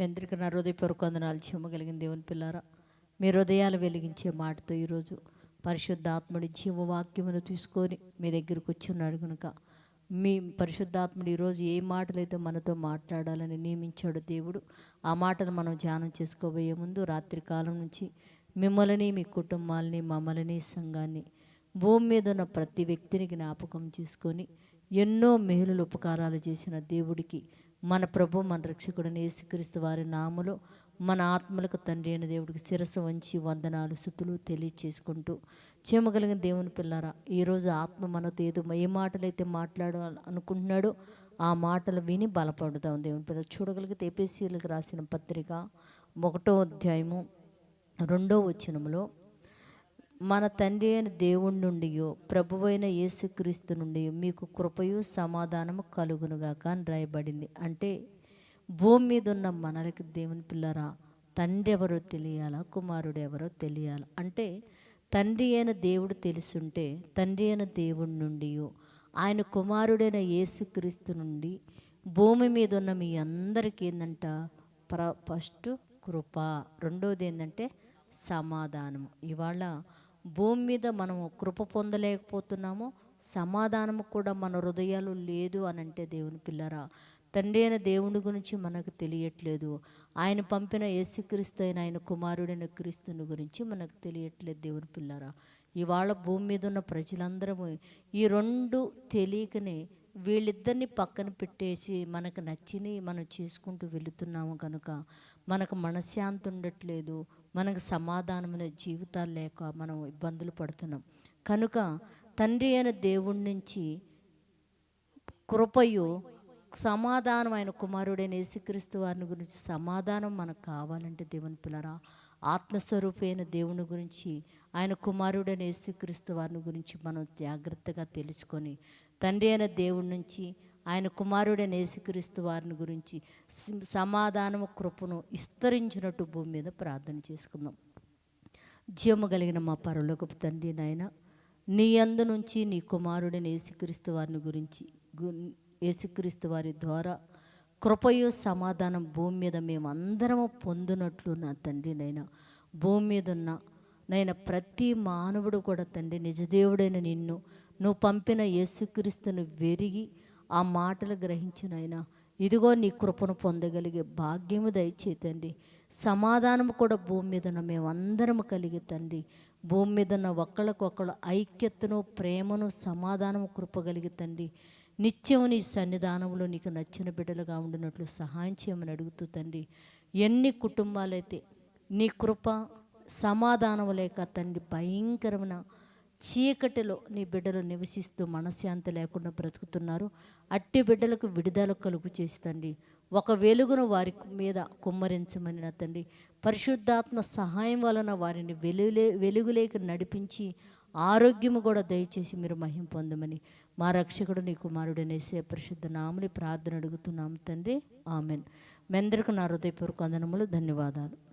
మీ అందరికీ నా హృదయపూర్వక వందనాలు. చెమ్మగలిగిన దేవుని పిల్లారా మీ హృదయాలు వెలిగించే మాటతో ఈరోజు పరిశుద్ధాత్ముడి జీవవాక్యమును తీసుకొని మీ దగ్గరకు వచ్చున్నాడు కనుక మీ పరిశుద్ధాత్ముడు ఈరోజు ఏ మాటలైతే మనతో మాట్లాడాలని నియమించాడు దేవుడు ఆ మాటను మనం ధ్యానం చేసుకోబోయే ముందు రాత్రి కాలం నుంచి మిమ్మల్ని మీ కుటుంబాలని మమ్మల్ని సంఘాన్ని భూమి మీద ఉన్న ప్రతి వ్యక్తిని జ్ఞాపకం చేసుకొని ఎన్నో మేలులు ఉపకారాలు చేసిన దేవుడికి మన ప్రభు మన రక్షకుడిని యేసుక్రీస్తు వారి నామలో మన ఆత్మలకు తండ్రి అయిన దేవుడికి శిరస్సు వంచి వందనాలు స్థుతులు తెలియచేసుకుంటూ చేయమగలిగిన దేవుని పిల్లారా ఈరోజు ఆత్మ మనతో ఏదో ఏ మాటలైతే మాట్లాడాలి అనుకుంటున్నాడో ఆ మాటలు విని బలపడుతాం దేవుని పిల్లలు. చూడగలిగితే ఏపీసీలకు రాసిన పత్రిక ఒకటో అధ్యాయము రెండో వచనంలో మన తండ్రి అయిన దేవుడి నుండి ప్రభువైన యేసుక్రీస్తు నుండి మీకు కృపయు సమాధానము కలుగునుగాక అని రాయబడింది. అంటే భూమి మీద ఉన్న మనలకి దేవుని పిల్లరా తండ్రి ఎవరో తెలియాలా కుమారుడు ఎవరో తెలియాలి? అంటే తండ్రి అయిన దేవుడు తెలుసుంటే తండ్రి అయిన దేవుడి నుండి ఆయన కుమారుడైన యేసుక్రీస్తు నుండి భూమి మీద ఉన్న మీ అందరికీ ఏంటంట ప్ర ఫస్ట్ కృప. రెండోది ఏంటంటే సమాధానం ఇవాళ భూమి మీద మనము కృప పొందలేకపోతున్నాము సమాధానము కూడా మన హృదయాలు లేదు అని అంటే దేవుని పిల్లరా తండ్రి అయిన దేవుని గురించి మనకు తెలియట్లేదు. ఆయన పంపిన యేసుక్రీస్తు అయిన ఆయన కుమారుడైన క్రీస్తుని గురించి మనకు తెలియట్లేదు దేవుని పిల్లరా. ఇవాళ భూమి మీద ఉన్న ప్రజలందరము ఈ రెండు తెలియకనే వీళ్ళిద్దరిని పక్కన పెట్టేసి మనకు నచ్చినవి మనం చేసుకుంటూ వెళుతున్నాము కనుక మనకు మనశ్శాంతి ఉండట్లేదు మనకు సమాధానమైన జీవితాలు లేక మనం ఇబ్బందులు పడుతున్నాం. కనుక తండ్రి అయిన దేవుడి నుంచి కృపయు సమాధానం ఆయన కుమారుడైన యేసుక్రీస్తు వారిని గురించి సమాధానం మనకు కావాలంటే దేవుని పిల్లరా ఆత్మస్వరూపైన దేవుని గురించి ఆయన కుమారుడైన యేసుక్రీస్తు వారిని గురించి మనం జాగ్రత్తగా తెలుసుకొని తండ్రి అయిన దేవుడి నుంచి ఆయన కుమారుడైన యేసుక్రీస్తు వారిని గురించి సమాధానము కృపను విస్తరించినట్టు భూమి మీద ప్రార్థన చేసుకుందాం. జీవము కలిగిన మా పరలోకపు తండ్రి నాయన నీ అందు నుంచి నీ కుమారుడైన యేసుక్రీస్తు వారిని గురించి యేసుక్రీస్తు వారి ద్వారా కృపయు సమాధానం భూమి మీద మేమందరము పొందినట్లు నా తండ్రినైనా భూమి మీద ఉన్న నాయన ప్రతి మానవుడు కూడా తండ్రి నిజదేవుడైన నిన్ను నువ్వు పంపిన యేసుక్రీస్తును వెరిగి ఆ మాటలు గ్రహించిన ఆయన ఇదిగో నీ కృపను పొందగలిగే భాగ్యము దయచేతండి సమాధానము కూడా భూమి మీద ఉన్న మేమందరము కలిగి తండ్రి. భూమి మీద ఉన్న ఒకళ్ళకొకళ్ళు ఐక్యతను ప్రేమను సమాధానము కృపగలిగి తండ్రి. నిత్యం నీ సన్నిధానంలో నీకు నచ్చిన బిడ్డలుగా ఉండినట్లు సహాయం చేయమని అడుగుతూ తండ్రి. ఎన్ని కుటుంబాలైతే నీ కృప సమాధానం లేక తండ్రి భయంకరమైన చీకటిలో నీ బిడ్డలు నివసిస్తూ మనశ్శాంతి లేకుండా బ్రతుకుతున్నారు. అట్టి బిడ్డలకు విడుదల కలుగు చేసి తండ్రి. ఒక వెలుగును వారి మీద కుమ్మరించమని నా తండ్రి. పరిశుద్ధాత్మ సహాయం వలన వారిని వెలుగులే వెలుగులేక నడిపించి ఆరోగ్యము కూడా దయచేసి మీరు మహిం పొందమని మా రక్షకుడు నీ కుమారుడు నేసే పరిశుద్ధ నామని ప్రార్థన అడుగుతున్నాము తండ్రి. ఆమెన్. మెందరికి నా హృదయపూర్వక ధన్యవాదాలు.